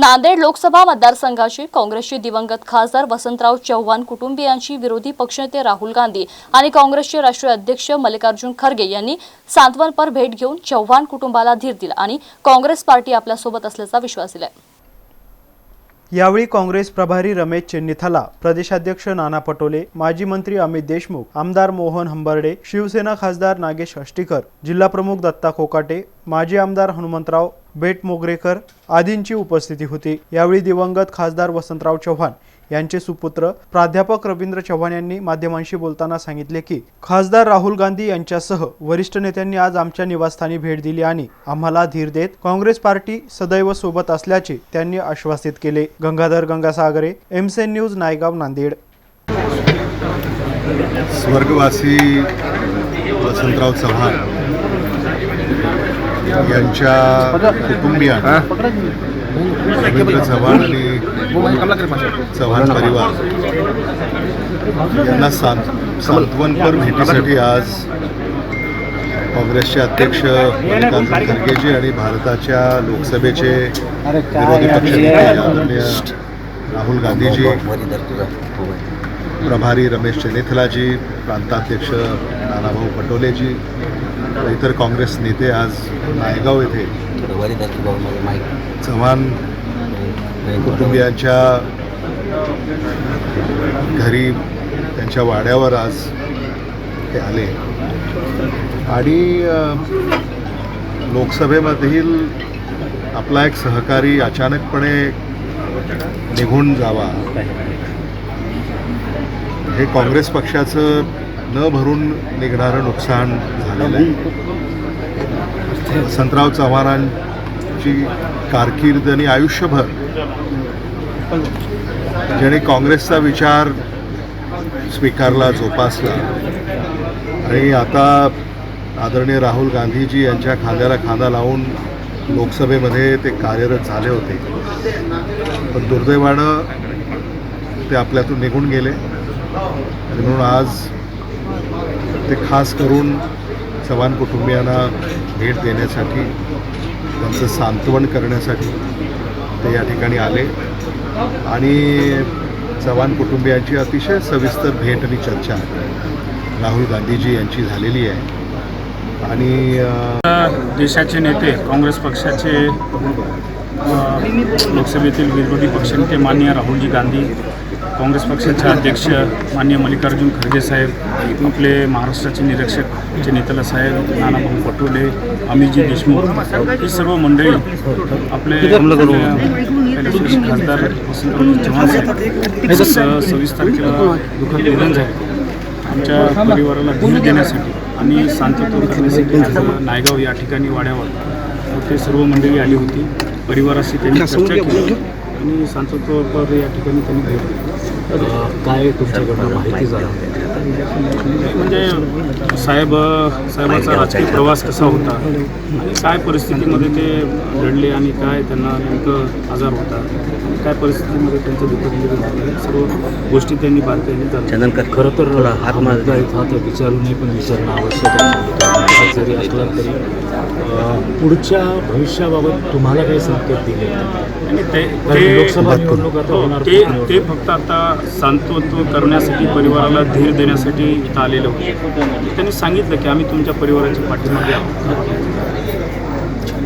नांदेड लोकसभा मतदारसंघाशी काँग्रेसचे दिवंगत खासदार वसंतराव चव्हाण कुटुंबियांची विरोधी पक्षनेते राहुल गांधी आणि काँग्रेसचे राष्ट्रीय अध्यक्ष मल्लिकार्जुन खरगे यांनी सांत्वनपर भेट घेऊन चव्हाण कुटुंबाला धीर दिला आणि काँग्रेस पार्टी आपल्यासोबत असल्याचा विश्वास दिलाय. यावेळी काँग्रेस प्रभारी रमेश चेन्निथाला प्रदेशाध्यक्ष नाना पटोले माजी मंत्री अमित देशमुख आमदार मोहन हंबर्डे शिवसेना खासदार नागेश अष्टीकर जिल्हाप्रमुख दत्ता कोकाटे माजी आमदार हनुमंतराव बेट मोगरेकर आदींची उपस्थिती होती. यावेळी दिवंगत खासदार वसंतराव चव्हाण यांचे सुपुत्र प्राध्यापक रवींद्र चव्हाण यांनी माध्यमांशी बोलताना सांगितले की खासदार राहुल गांधी यांच्यासह वरिष्ठ नेत्यांनी आज आमच्या निवासस्थानी भेट दिली आणि आम्हाला धीर देत काँग्रेस पार्टी सदैव सोबत असल्याचे त्यांनी आश्वासित केले. गंगाधर गंगासागरे एमसेन न्यूज नायगाव नांदेड. स्वर्गवासी वसंतराव चव्हाण यांच्या कुटुंबिया रवींद्र चव्हाण आणि चव्हाण परिवार. यांना सांत सांत्वनपर भेटीसाठी आज काँग्रेसचे अध्यक्ष मल्लिकार्जुन खरगेजी आणि भारताच्या लोकसभेचे विरोधी पक्षनेते आदरणीय राहुल गांधीजी प्रभारी रमेश चेनेथलाजी प्रांताध्यक्ष नानाभाऊ पटोलेजी इतर काँग्रेस नेते आज नायगाव येथे चव्हाण कुटुंबियांच्या घरी त्यांच्या वाड्यावर आज ते आले. आणि लोकसभेमधील आपला एक सहकारी अचानकपणे निघून जावा. हे काँग्रेस पक्षाचं न भरून निघणारं नुकसान झालेलं आहे. वसंतराव त्यांची कारकीर्द आणि आयुष्यभर. ज्याने काँग्रेसचा विचार स्वीकारला जोपासला. आणि आता आदरणीय राहुल गांधीजी यांच्या खांद्याला खांदा लावून लोकसभेमध्ये ते कार्यरत झाले होते. पण दुर्दैवानं ते आपल्यातून निघून गेले. आणि म्हणून आज ते खास करून चव्हाण कुटुंबियांना भेट देण्यासाठी त्यांचं सांत्वन करण्यासाठी ते या ठिकाणी आले. आणि चव्हाण कुटुंबियांची अतिशय सविस्तर भेट आणि चर्चा राहुल गांधीजी यांची झालेली आहे. आणि देशाचे नेते काँग्रेस पक्षाचे लोकसभेतील विरोधी पक्षनेते माननीय राहुलजी गांधी काँग्रेस पक्षाचे अध्यक्ष माननीय मल्लिकार्जुन खरगे साहेब आपले महाराष्ट्राचे निरीक्षक चेनितला साहेब नानाभाऊ पटोले अमितजी देशमुख ही सर्व मंडळी आपले खासदार वसंतराव चव्हाण साहेब. सव्वीस तारखेला दुःखद निधन झाले. आमच्या परिवाराला धीर देण्यासाठी आणि शांतता करण्यासाठी नायगाव या ठिकाणी वाड्यावर ते सर्व मंडळी आली होती. परिवाराशी त्यांनी चर्चा केली. आणि सांसद या ठिकाणी त्यांनी भेट दिली. काय तुमच्याकडनं माहिती झाली म्हणजे साहेब साहेबाचा राजकीय प्रवास कसा होता? आणि काय परिस्थितीमध्ये ते लढले आणि काय त्यांना नेमकं आजार होता? काय परिस्थितीमध्ये त्यांचं निधन झालं? सर्व गोष्टी त्यांनी बारकाईने खरं तर हात माझा हा तर विचारू नये पण विचारणं आवश्यक आहे. जरी असला तरी पुढच्या भविष्याबाबत तुम्हाला काही संकेत दिले आणि ते लोकसभा निवडणूक आता हो, होणार ते फक्त आता सांत्वत्व करण्यासाठी परिवाराला धीर देण्यासाठी इथं आलेलो. होते त्यांनी सांगितलं की आम्ही तुमच्या परिवाराच्या पाठीमागे आहोत.